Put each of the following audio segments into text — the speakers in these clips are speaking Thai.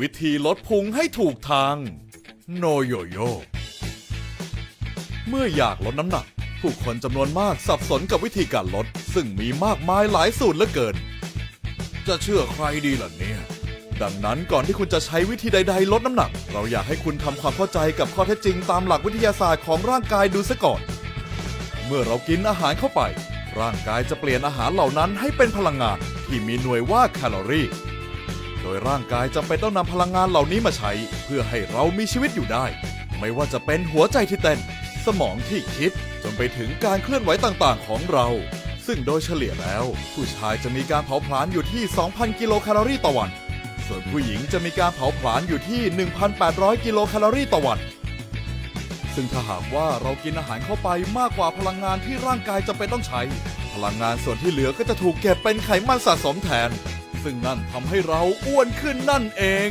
วิธีลดพุงให้ถูกทางโนโยโย เมื่ออยากลดน้ำหนัก ผู้คนจำนวนมากสับสนกับวิธีการลด ซึ่งมีมากมายหลายสูตรเหลือเกิน จะเชื่อใครดีล่ะเนี่ย ดังนั้นก่อนที่คุณจะใช้วิธีใด ๆ ลดน้ำหนัก เราอยากให้คุณทำความเข้าใจกับข้อเท็จจริงตามหลักวิทยาศาสตร์ของร่างกายดูซะก่อน เมื่อเรากินอาหารเข้าไป ร่างกายจะเปลี่ยนอาหารเหล่านั้นให้เป็นพลังงานที่มีหน่วยว่าแคลอรี่ โดยร่างกายจำเป็นต้องนำพลังงานเหล่านี้มาใช้ เพื่อให้เรามีชีวิตอยู่ได้ ไม่ว่าจะเป็นหัวใจที่เต้น สมองที่คิด จนไปถึงการเคลื่อนไหวต่างๆ ของเรา ซึ่งโดยเฉลี่ยแล้ว ผู้ชายจะมีการเผาผลาญอยู่ที่ 2,000 กิโลแคลอรี่ต่อวัน ส่วนผู้หญิงจะมีการเผาผลาญอยู่ที่ 1,800 กิโลแคลอรี่ต่อวันซึ่งถ้าหากว่าเรากินอาหารเข้าไปมากกว่าพลังงานที่ร่างกายจำเป็นต้องใช้ พลังงานส่วนที่เหลือก็จะถูกเก็บเป็นไขมันสะสมแทน ซึ่งนั่นทำให้เราอ้วนขึ้นนั่นเอง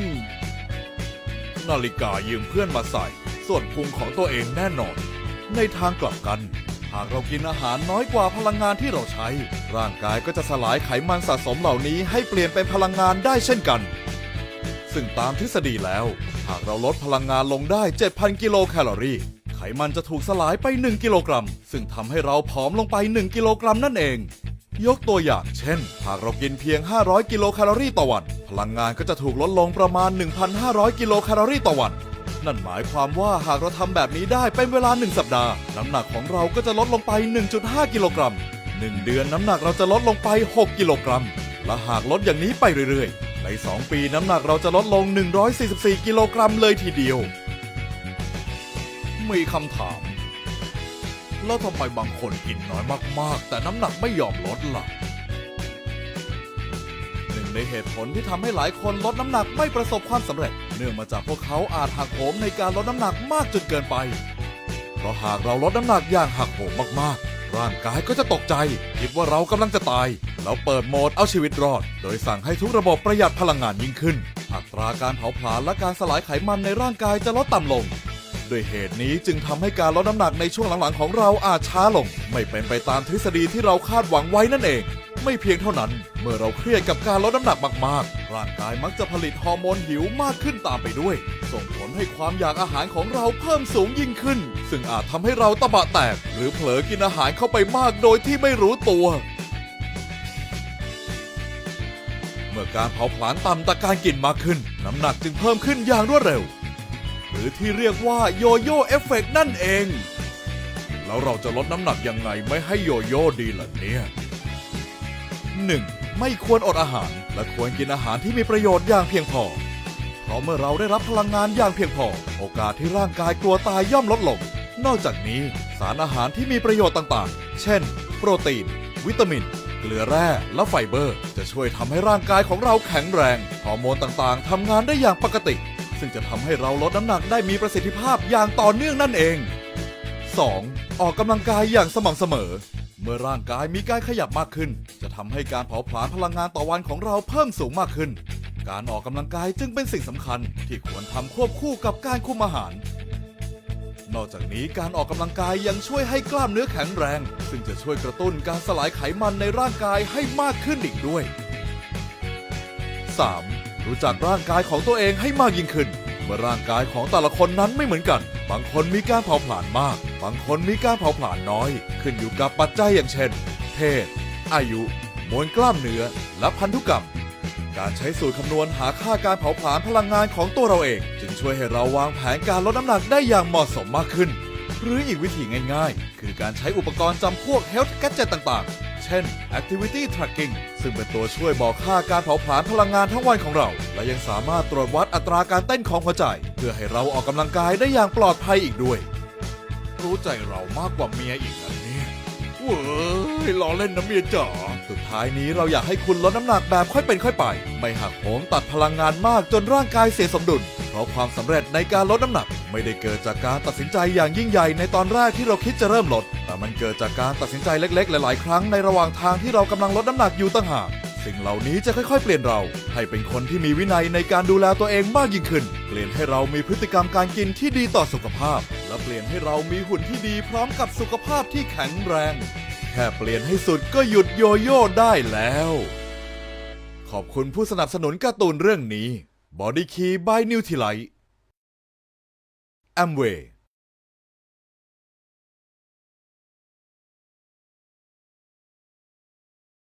นาฬิกายืมเพื่อนมาใส่ ส่วนพุงของตัวเองแน่นอน ในทางกลับกัน หากเรากินอาหารน้อยกว่าพลังงานที่เราใช้ ร่างกายก็จะสลายไขมันสะสมเหล่านี้ให้เปลี่ยนเป็นพลังงานได้เช่นกัน ซึ่งตามทฤษฎีแล้ว หากเราลดพลังงานลงได้ 7,000 กิโลแคลอรี่ไขมันจะถูกสลายไป 1 กิโลกรัม ซึ่งทำให้เราผอมลงไป 1 กิโลกรัมนั่นเอง ยกตัวอย่างเช่น หากเรากินเพียง 500 กิโลแคลอรี่ต่อวัน พลังงานก็จะถูกลดลงประมาณ 1,500 กิโลแคลอรี่ต่อวัน นั่นหมายความว่าหากเราทำแบบนี้ได้เป็นเวลา 1 สัปดาห์ น้ำหนักของเราก็จะลดลงไป 1.5 กิโลกรัม 1 เดือนน้ำหนักเราจะลดลงไป 6 กิโลกรัม และหากลดอย่างนี้ไปเรื่อยๆ ใน 2 ปีน้ำหนักเราจะลดลง 144 กิโลกรัมเลยทีเดียว มีคำถาม แล้วทำไมบางคนกินน้อยมากๆ แต่น้ำหนักไม่ยอมลดล่ะ หนึ่งในเหตุผลที่ทำให้หลายคนลดน้ำหนักไม่ประสบความสำเร็จ เนื่องมาจากพวกเขาอาจหักโหมในการลดน้ำหนักมากจนเกินไป เพราะหากเราลดน้ำหนักอย่างหักโหมมากๆ ร่างกายก็จะตกใจ คิดว่าเรากำลังจะตาย แล้วเปิดโหมดเอาชีวิตรอด โดยสั่งให้ทุกระบบประหยัดพลังงานยิ่งขึ้น อัตราการเผาผลาญและการสลายไขมันในร่างกายจะลดต่ำลง ด้วยเหตุนี้จึงทำให้การลดน้ำหนักในช่วงหลังๆของเราอาจช้าลง ไม่เป็นไปตามทฤษฎีที่เราคาดหวังไว้นั่นเอง ไม่เพียงเท่านั้น เมื่อเราเครียดกับการลดน้ำหนักมากๆ ร่างกายมักจะผลิตฮอร์โมนหิวมากขึ้นตามไปด้วย ส่งผลให้ความอยากอาหารของเราเพิ่มสูงยิ่งขึ้น ซึ่งอาจทำให้เราตะบะแตก หรือเผลอกินอาหารเข้าไปมากโดยที่ไม่รู้ตัวเมื่อการเผาผลาญต่ำแต่การกินมากขึ้น น้ำหนักจึงเพิ่มขึ้นอย่างรวดเร็ว หรือที่เรียกว่าโยโย่เอฟเฟกนั่นเอง แล้วเราจะลดน้ำหนักยังไงไม่ให้โยโย่ดีล่ะเนี่ย 1. ไม่ควรอดอาหาร และควรกินอาหารที่มีประโยชน์อย่างเพียงพอ เพราะเมื่อเราได้รับพลังงานอย่างเพียงพอ โอกาสที่ร่างกายกลัวตายย่อมลดลง นอกจากนี้สารอาหารที่มีประโยชน์ต่างๆ เช่น โปรตีน วิตามิน เกลือแร่ และไฟเบอร์ จะช่วยทำให้ร่างกายของเราแข็งแรง ฮอร์โมนต่างๆทำงานได้อย่างปกติ ซึ่งจะทำให้เราลดน้ำหนักได้มีประสิทธิภาพอย่างต่อเนื่องนั่นเอง 2. ออกกำลังกายอย่างสม่ำเสมอ เมื่อร่างกายมีการขยับมากขึ้น จะทำให้การเผาผลาญพลังงานต่อวันของเราเพิ่มสูงมากขึ้น การออกกำลังกายจึงเป็นสิ่งสำคัญ ที่ควรทำควบคู่กับการคุมอาหาร นอกจากนี้การออกกำลังกายยังช่วยให้กล้ามเนื้อแข็งแรง ซึ่งจะช่วยกระตุ้นการสลายไขมันในร่างกายให้มากขึ้นอีกด้วย 3. รู้จักร่างกายของตัวเองให้มากยิ่งขึ้นเมื่อร่างกายของแต่ละคนนั้นไม่เหมือนกัน บางคนมีการเผาผลาญมาก บางคนมีการเผาผลาญน้อย ขึ้นอยู่กับปัจจัยอย่างเช่น เพศ อายุ มวลกล้ามเนื้อ และพันธุกรรม การใช้สูตรคำนวณหาค่าการเผาผลาญพลังงานของตัวเราเอง จึงช่วยให้เราวางแผนการลดน้ำหนักได้อย่างเหมาะสมมากขึ้น หรืออีกวิธีง่าย ๆ คือการใช้อุปกรณ์จำพวก Health Gadget ต่างๆ ช่น Activity Tracking ซึ่งเป็นตัวช่วยบอกค่าการเผาผลาญพลังงานทั้งวันของเรา และยังสามารถตรวจวัดอัตราการเต้นของหัวใจ เพื่อให้เราออกกำลังกายได้อย่างปลอดภัยอีกด้วย รู้ใจเรามากกว่าเมียอีกนะเนี่ยเว้ยล้อเล่นนะเมียจ๋าสุดท้ายนี้เราอยากให้คุณลดน้ำหนักแบบค่อยเป็นค่อยไป ไม่หักโหมตัดพลังงานมากจนร่างกายเสียสมดุล เพราะความสำเร็จในการลดน้ำหนัก ไม่ได้เกิดจากการตัดสินใจอย่างยิ่งใหญ่ในตอนแรกที่เราคิดจะเริ่มลด แต่มันเกิดจากการตัดสินใจเล็ก ๆ หลาย ๆ ครั้งในระหว่างทางที่เรากำลังลดน้ำหนักอยู่ต่างหากสิ่งเหล่านี้จะค่อยๆ เปลี่ยนเรา ให้เป็นคนที่มีวินัยในการดูแลตัวเองมากยิ่งขึ้น เปลี่ยนให้เรามีพฤติกรรมการกินที่ดีต่อสุขภาพ และเปลี่ยนให้เรามีหุ่นที่ดีพร้อมกับสุขภาพที่แข็งแรง แค่เปลี่ยนให้สุดก็หยุดโยโย่ได้แล้ว ขอบคุณผู้สนับสนุนการ์ตูนเรื่องนี้ บอดี้คีบายนิวทีไลท์แอมเวย์